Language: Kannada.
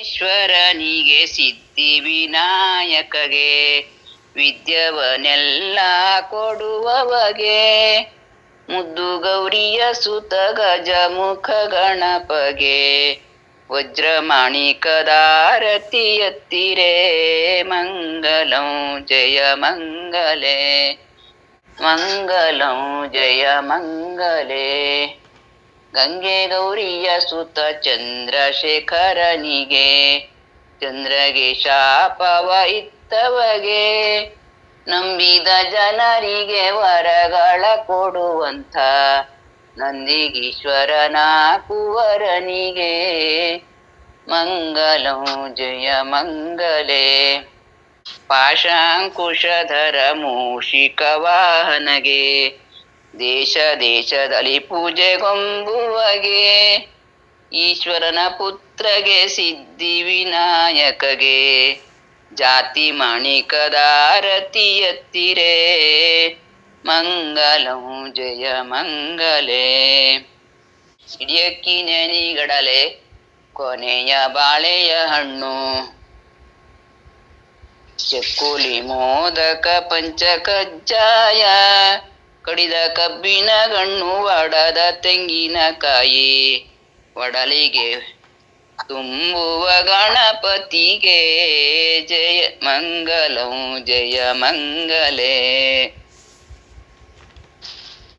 ಈಶ್ವರನಿಗೆ ಸಿದ್ಧಿ ವಿನಾಯಕಗೆ ವಿದ್ಯವನೆಲ್ಲ ಕೊಡುವವಗೆ. ಮುದ್ದು ಗೌರಿಯ ಸುತ ಗಜ ಮುಖ ಗಣಪಗೆ ವಜ್ರಮಾಣಿಕದಾರತಿ ಎತ್ತಿರೆ ಮಂಗಲಂ ಜಯ ಮಂಗಲೆ, ಮಂಗಲಂ ಜಯ ಮಂಗಲೆ. ಗಂಗೆ ಗೌರಿಯ ಸುತ ಚಂದ್ರಶೇಖರನಿಗೆ ಚಂದ್ರಗೆ ಶಾಪವ ಇತ್ತವಗೆ ನಂಬಿದ ಜನರಿಗೆ ವರಗಳ ಕೊಡುವಂಥ ನಂದಿಗೀಶ್ವರನ ಕುವರನಿಗೆ. ಮಂಗಲಂ ಜಯ ಮಂಗಲೆ. ಪಾಶಾಂಕುಶಧರ ಮೂಷಿಕ ವಾಹನಗೆ ದೇಶ ದೇಶದಲ್ಲಿ ಪೂಜೆಗೊಂಬುವಗೆ ಈಶ್ವರನ ಪುತ್ರಗೆ ಸಿದ್ಧಿ ವಿನಾಯಕಗೆ, ಜಾತಿ ಮಾಣಿಕದ ಆರತಿಯತ್ತಿರೆ ಮಂಗಲಂ ಜಯ ಮಂಗಲೆ. ಸಿಡಿಯಕ್ಕಿ ನೆನಿಗಡಲೆ ಕೊನೆಯ ಬಾಳೆಯ ಹಣ್ಣು. ಚಕ್ಕುಲಿ ಮೋದಕ ಪಂಚ ಕಜ್ಜಾಯ ಕಡಿದ ಕಬ್ಬಿನ ಗಣ್ಣು ಒಡದ ತೆಂಗಿನಕಾಯಿ ಒಡಲಿಗೆ ತುಂಬುವ ಗಣಪತಿಗೆ ಜಯ ಮಂಗಲಂ ಜಯ ಮಂಗಲೆ.